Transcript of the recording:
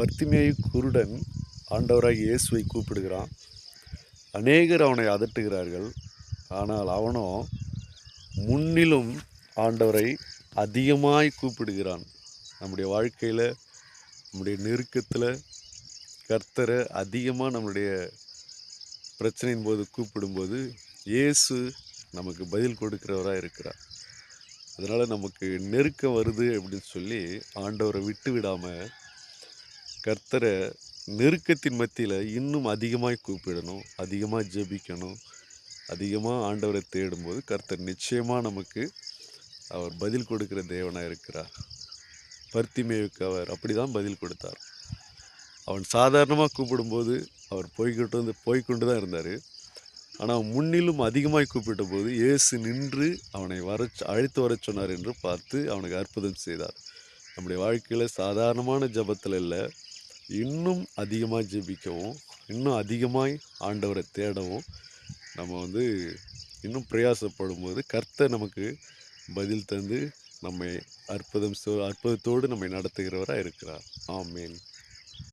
பர்த்திமேயு குருடன் ஆண்டவராக இயேசுவை கூப்பிடுகிறான். அநேகர் அவனை அதட்டுகிறார்கள். ஆனால் அவனோ முன்னிலும் ஆண்டவரை அதிகமாய் கூப்பிடுகிறான். நம்முடைய வாழ்க்கையில் நம்முடைய நெருக்கத்தில் கர்த்தரை அதிகமாக நம்முடைய பிரச்சனையின் போது கூப்பிடும்போது இயேசு நமக்கு பதில் கொடுக்கிறவராக இருக்கிறார். அதனால் நமக்கு நெருக்கம் வருது அப்படின்னு சொல்லி ஆண்டவரை விட்டு விடாமல் கர்த்தரை நெருக்கத்தின் மத்தியில் இன்னும் அதிகமாக கூப்பிடணும் அதிகமாக ஜெபிக்கணும் அதிகமாக ஆண்டவரை தேடும்போது கர்த்தர் நிச்சயமாக நமக்கு அவர் பதில் கொடுக்குற தேவனாக இருக்கிறார். பர்த்திமேவுக்கு அவர் அப்படி தான் பதில் கொடுத்தார். அவன் சாதாரணமாக கூப்பிடும்போது அவர் போய்கிட்டு வந்து போய்க்கொண்டு தான் இருந்தார் ஆனால் முன்னிலும் அதிகமாக கூப்பிட்ட போது இயேசு நின்று அவனை வர அழைத்து வரச் சொன்னார் என்று பார்த்து அவனுக்கு அற்புதம் செய்தார். நம்முடைய வாழ்க்கையில் சாதாரணமான ஜபத்தில் இல்லை. இன்னும் அதிகமாக ஜெபிக்கவும் இன்னும் அதிகமாய் ஆண்டவரை தேடவும் நம்ம வந்து இன்னும் பிரயாசப்படும் போது கர்த்தர் நமக்கு பதில் தந்து நம்மை அற்புதம் அற்புதத்தோடு நம்மை நடத்துகிறவராக இருக்கிறார். ஆமேன்.